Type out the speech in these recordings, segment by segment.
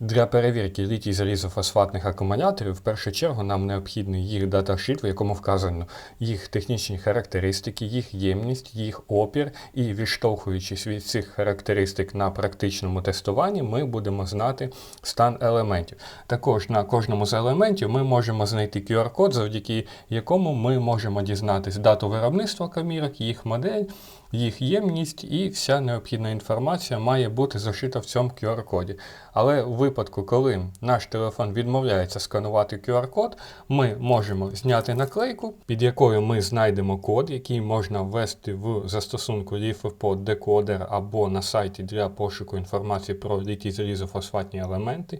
Для перевірки літій залізофосфатних акумуляторів в першу чергу нам необхідний їх даташит, в якому вказано їх технічні характеристики, їх ємність, їх опір, і відштовхуючись від цих характеристик на практичному тестуванні, ми будемо знати стан елементів. Також на кожному з елементів ми можемо знайти QR-код, завдяки якому ми можемо дізнатись дату виробництва камірок, їх модель, їх ємність і вся необхідна інформація має бути зашита в цьому QR-коді. Але у випадку, коли наш телефон відмовляється сканувати QR-код, ми можемо зняти наклейку, під якою ми знайдемо код, який можна ввести в застосунку LiFePod Decoder або на сайті для пошуку інформації про літій залізофосфатні елементи.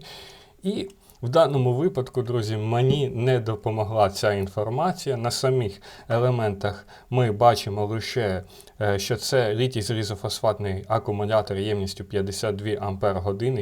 І в даному випадку, друзі, мені не допомогла ця інформація. На самих елементах ми бачимо лише, е, що це літій залізофосфатний акумулятор ємністю 52 Ампер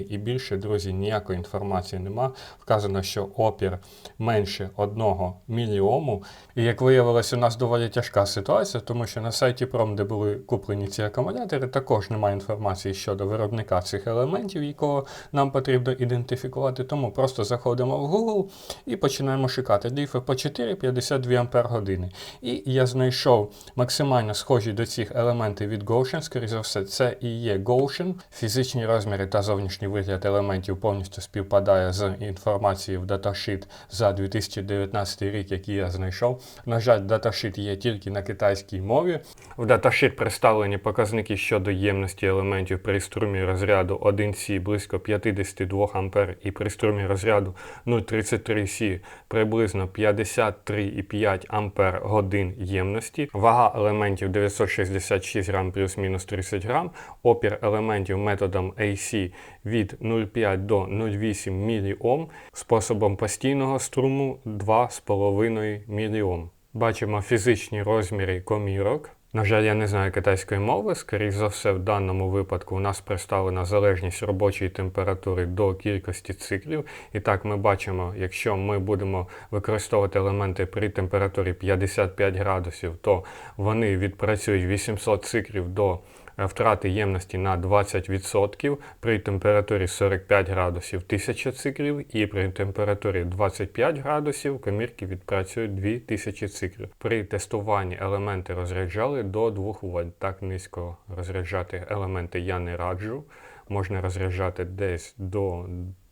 і більше, друзі, ніякої інформації нема. Вказано, що опір менше 1 міліому. І як виявилось, у нас доволі тяжка ситуація, тому що на сайті Prom, де були куплені ці акумулятори, також немає інформації щодо виробника цих елементів, якого нам потрібно ідентифікувати. Тому просто заходимо в Google і починаємо шукати ліфи по 4 52 Ампер години. І я знайшов максимально схожі до цих елементів від Gaussian, скоріше за все, це і є Gaussian. Фізичні розміри та зовнішній вигляд елементів повністю співпадає з інформацією в даташит за 2019 рік, який я знайшов. На жаль, даташит є тільки на китайській мові. В даташит представлені показники щодо ємності елементів при струмі розряду 1С близько 52 А і при струмі розряду 0,33С приблизно 53,5 Ампер годин ємності. Вага елементів 966 грам плюс-мінус 30 грам. Опір елементів методом AC від 0,5 до 0,8 мОм. Способом постійного струму 2,5 мОм. Бачимо фізичні розміри комірок. На жаль, я не знаю китайської мови. Скоріше за все, в даному випадку у нас представлена залежність робочої температури до кількості циклів. І так ми бачимо, якщо ми будемо використовувати елементи при температурі 55 градусів, то вони відпрацюють 800 циклів до втрати ємності на 20%, при температурі 45 градусів 1000 циклів, і при температурі 25 градусів комірки відпрацюють 2000 циклів. При тестуванні елементи розряджали до 2 вольт. Так низько розряджати елементи я не раджу. Можна розряджати десь до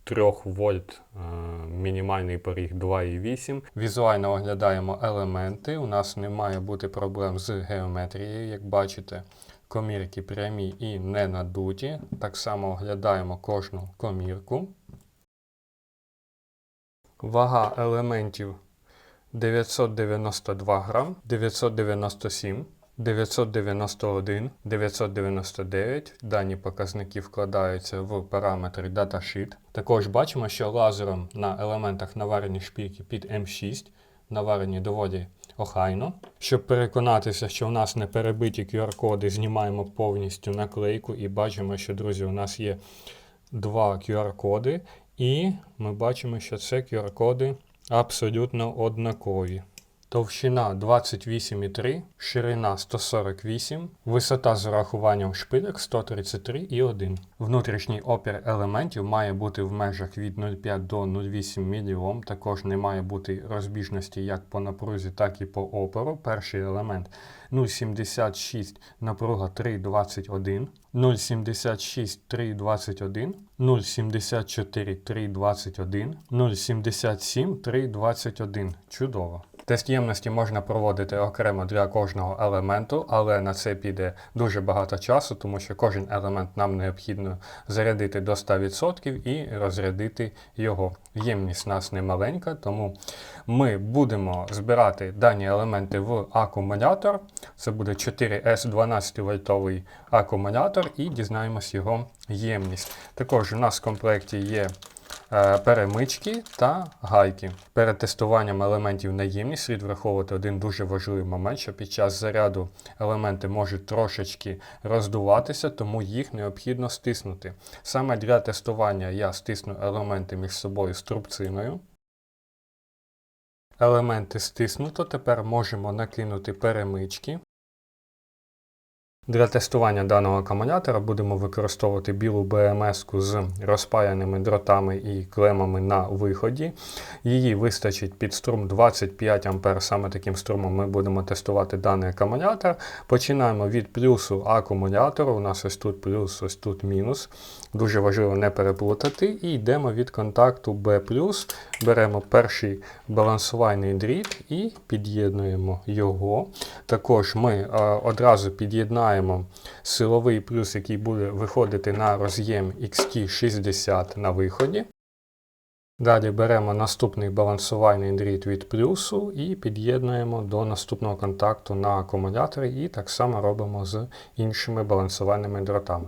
3 вольт, е, мінімальний поріг 2,8. Візуально оглядаємо елементи. У нас не має бути проблем з геометрією, як бачите. Комірки прямі і не надуті. Так само оглядаємо кожну комірку. Вага елементів 992 грам, 997, 991, 999. Дані показники вкладаються в параметри datasheet. Також бачимо, що лазером на елементах наварені шпільки під М6 наварені доволі охайно. Щоб переконатися, що у нас не перебиті QR-коди, знімаємо повністю наклейку і бачимо, що, друзі, у нас є два QR-коди, і ми бачимо, що це QR-коди абсолютно однакові. Товщина 28,3, ширина 148, висота з урахуванням шпилек 133,1. Внутрішній опір елементів має бути в межах від 0,5 до 0,8 мОм. Також не має бути розбіжності як по напрузі, так і по опору. Перший елемент 0,76 напруга 3,21, 0,76 3,21, 0,74 3,21, 0,77 3,21. Чудово. Тест ємності можна проводити окремо для кожного елементу, але на це піде дуже багато часу, тому що кожен елемент нам необхідно зарядити до 100% і розрядити його. Ємність нас не маленька, тому ми будемо збирати дані елементи в акумулятор. Це буде 4S12 вольтовий акумулятор, і дізнаємось його ємність. Також у нас в комплекті є перемички та гайки. Перед тестуванням елементів на ємність слід враховувати один дуже важливий момент, що під час заряду елементи можуть трошечки роздуватися, тому їх необхідно стиснути. Саме для тестування я стисну елементи між собою струбциною. Елементи стиснуто, тепер можемо накинути перемички. Для тестування даного акумулятора будемо використовувати білу БМС з розпаяними дротами і клемами на виході. Її вистачить під струм 25 А. Саме таким струмом ми будемо тестувати даний акумулятор. Починаємо від плюсу акумулятору. У нас ось тут плюс, ось тут мінус. Дуже важливо не переплутати. І йдемо від контакту B. Беремо перший балансувальний дріт і під'єднуємо його. Також ми е, одразу під'єднаємо силовий плюс, який буде виходити на роз'єм XT60 на виході. Далі беремо наступний балансувальний дріт від плюсу і під'єднуємо до наступного контакту на акумуляторі, і так само робимо з іншими балансувальними дротами.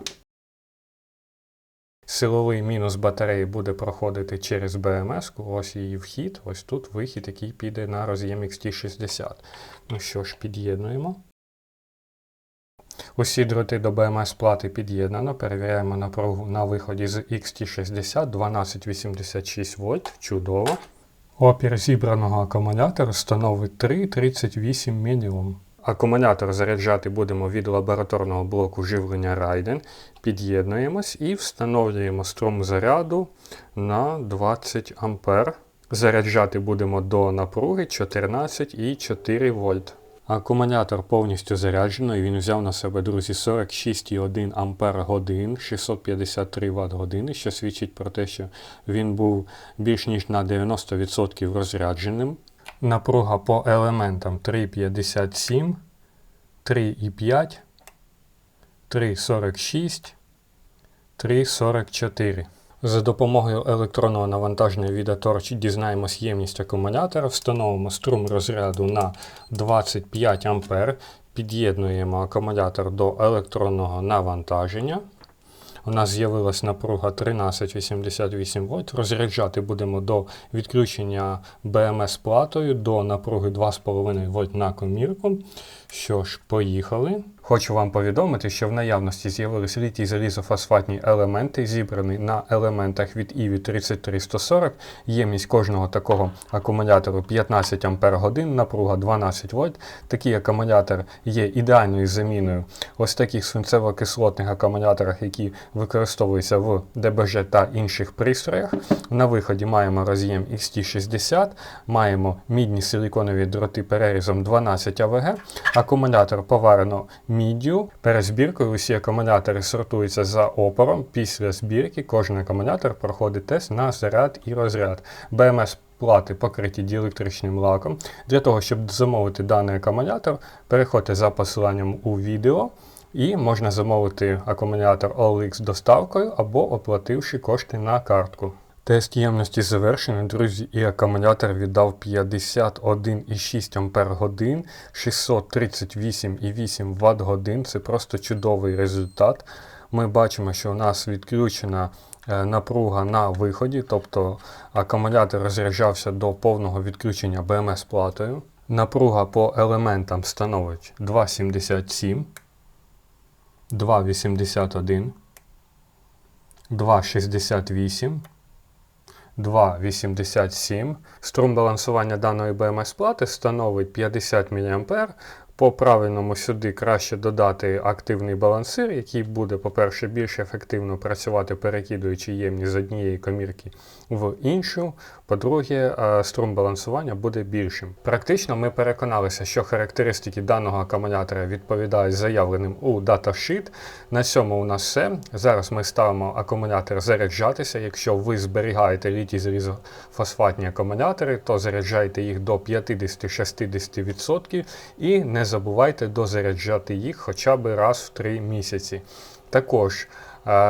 Силовий мінус батареї буде проходити через БМС, ось її вхід, ось тут вихід, який піде на роз'єм XT60. Ну що ж, під'єднуємо. Усі дроти до БМС плати під'єднано. Перевіряємо напругу на виході з XT60 1286 вольт. Чудово. Опір зібраного акумулятора становить 3,38 мОм. Акумулятор заряджати будемо від лабораторного блоку живлення Raiden. Під'єднуємось і встановлюємо струм заряду на 20 А. Заряджати будемо до напруги 14,4 вольт. Акумулятор повністю заряджений, він взяв на себе, друзі, 46,1 Ампер годин, 653 Вт години, що свідчить про те, що він був більш ніж на 90% розрядженим. Напруга по елементам 3,57, 3,5, 3,46, 3,44. За допомогою електронного навантаження від Atorch дізнаємось ємність акумулятора, встановимо струм розряду на 25 А, під'єднуємо акумулятор до електронного навантаження. У нас з'явилась напруга 1388 вольт. Розряджати будемо до відключення БМС платою до напруги 2,5 вольт на комірку. Що ж, поїхали. Хочу вам повідомити, що в наявності з'явились літій залізофосфатні елементи, зібрані на елементах від ІВІ 33140. Ємність кожного такого акумулятору 15 Ах, напруга 12 вольт. Такий акумулятор є ідеальною заміною ось таких свинцево-кислотних акумуляторах, які використовуються в ДБЖ та інших пристроях. На виході маємо роз'єм XT60, маємо мідні силіконові дроти перерізом 12 АВГ. Акумулятор поварено міддю. Перед збіркою усі акумулятори сортуються за опором. Після збірки кожен акумулятор проходить тест на заряд і розряд. БМС плати покриті діелектричним лаком. Для того, щоб замовити даний акумулятор, переходьте за посиланням у відео. І можна замовити акумулятор OLX доставкою або оплативши кошти на картку. Тест ємності завершений, друзі, і акумулятор віддав 51,6 Ампер годин, 638,8 Вт годин. Це просто чудовий результат. Ми бачимо, що у нас відключена е, напруга на виході, тобто акумулятор розряджався до повного відключення БМС платою. Напруга по елементам становить 2,77, 2,81, 2,68. 2,87. Струм балансування даної БМС плати становить 50 мА. По правильному сюди краще додати активний балансир, який буде, по-перше, більш ефективно працювати, перекидуючи ємність з однієї комірки в іншу. По-друге, е, струм балансування буде більшим. Практично ми переконалися, що характеристики даного акумулятора відповідають заявленим у даташіт. На цьому у нас все. Зараз ми ставимо акумулятор заряджатися. Якщо ви зберігаєте літій залізофосфатні акумулятори, то заряджайте їх до 50-60% і не забувайте дозаряджати їх хоча б раз в 3 місяці. Також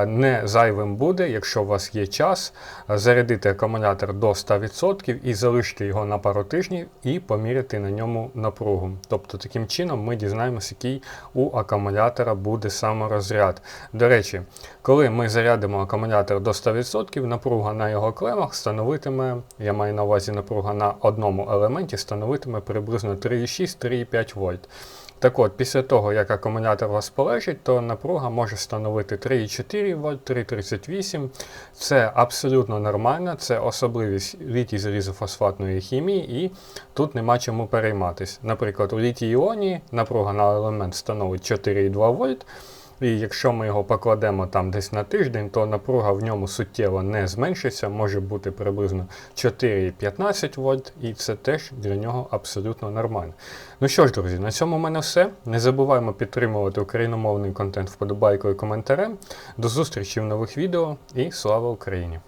не зайвим буде, якщо у вас є час, зарядити акумулятор до 100% і залишити його на пару тижнів і поміряти на ньому напругу. Тобто, таким чином ми дізнаємося, який у акумулятора буде саморозряд. До речі, коли ми зарядимо акумулятор до 100%, напруга на його клемах становитиме, я маю на увазі напруга на одному елементі, становитиме приблизно 3,6-3,5 вольт. Так от, після того, як акумулятор у вас полежить, то напруга може становити 3,4 В, 3,38. Це абсолютно нормально, це особливість літій залізофосфатної хімії, і тут нема чому перейматись. Наприклад, у літій іоні напруга на елемент становить 4,2 вольт. І якщо ми його покладемо там десь на тиждень, то напруга в ньому суттєво не зменшиться, може бути приблизно 4,15 вольт, і це теж для нього абсолютно нормально. Ну що ж, друзі, на цьому в мене все. Не забуваємо підтримувати україномовний контент вподобайкою і коментарем. До зустрічі в нових відео і слава Україні!